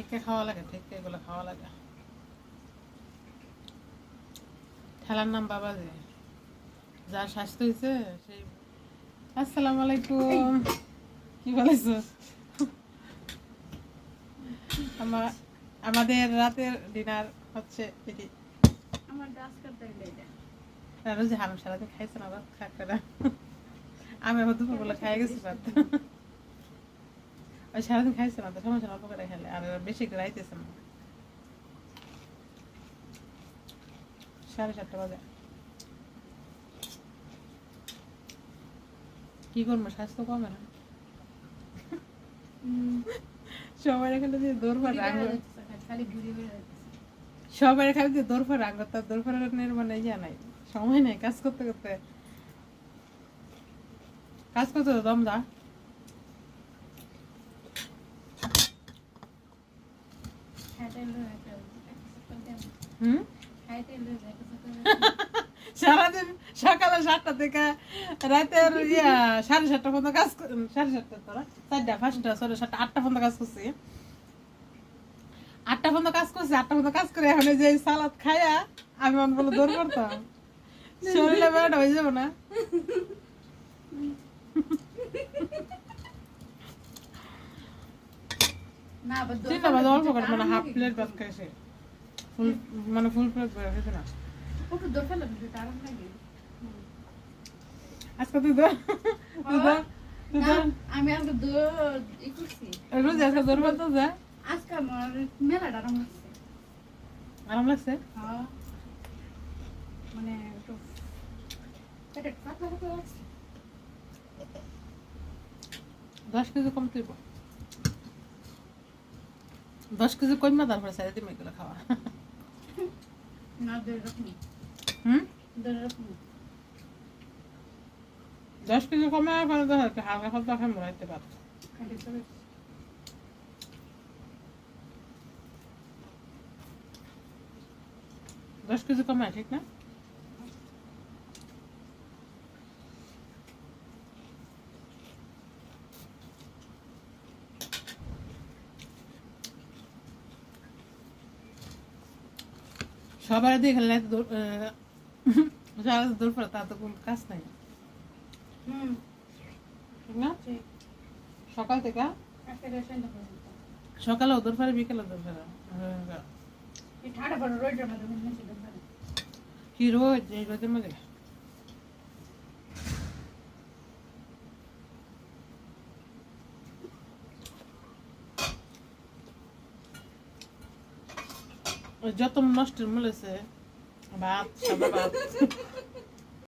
ঠেকে খাওয়া লাগে ঠেকে এগুলো খাওয়া লাগে। ঠেলার নাম বাবাজি যার স্বাস্থ্য হয়েছে সেই আসসালামু আলাইকুম। কি বলেছ? আমার আমাদের রাতের ডিনার হচ্ছে এটি। আমার ডাস করতে রোজ হাম সারাদিন খাইছে না খাচ্ছে না। আমি আবার দুপুরবেলা খাই গেছি ভাত। ওই সারাদিন খাইছে না তো সমস্যা অল্প করে খেলে আর বেশি না সাড়ে সাতটা বাজে। কি করব স্বাস্থ্য কমে না সবাই এখানে দিয়ে দৌড়বার যাচ্ছে সবাই খালি দিয়ে রাখব তার দৌড়ফারের মানে ইয়া নাই সময় নেই কাজ করতে করতে কাজ করতে দম দা খাইতে এলো একটা হুম খাইতে এলো একটা সারাদিন সকালে সাতটা থেকে রাতের ইয়া সাড়ে সাতটা পর্যন্ত কাজ সাড়ে সাতটা তোরা চারটা, পাঁচটা ছটা সাতটা, আটটা পর্যন্ত কাজ করছি। আটটা পর্যন্ত কাজ করছি, আটটা পর্যন্ত কাজ করে এখন যে সালাদ খায়া আমি বলে দৌড় করতাম শরীরে বেড়াটা হয়ে যাব না। না আবার অল্প করে মানে হাফ প্লেট ভাত খাইছে। ফুল মানে ফুল প্লেট হয়েছে না। একটু দরকার লাগে একটু আরাম লাগে আজকে তুই দৌড় তুই দৌড় তুই না, দৌড় আমি আজকে দৌড় ই করছি। রোজ আজকে দৌড় করতে যা। আজকে আমার মেলাটা আরাম লাগছে। আরাম লাগছে? হ্যাঁ। মানে একটু পাতলা লাগছে। দশ কেজি কম তুইব দশ কেজি কমা তারপরে সাইডে তুমি এগুলো খাওয়া না হুম দশ কেজি কমে ওখানে তো হালকা হালকা খাই মরাইতে পার চলে দশ কেজি কমে ঠিক না সবার দেখলে খেলে সারা দূর পরে তার তো কোনো কাজ নাই। না? সকাল থেকে? সকালে ওদের পারে বিকেলে ওদের ছিল কি রোজ এই রোদের মধ্যে? যত নষ্টের মূলেছে ভাত সাদা ভাত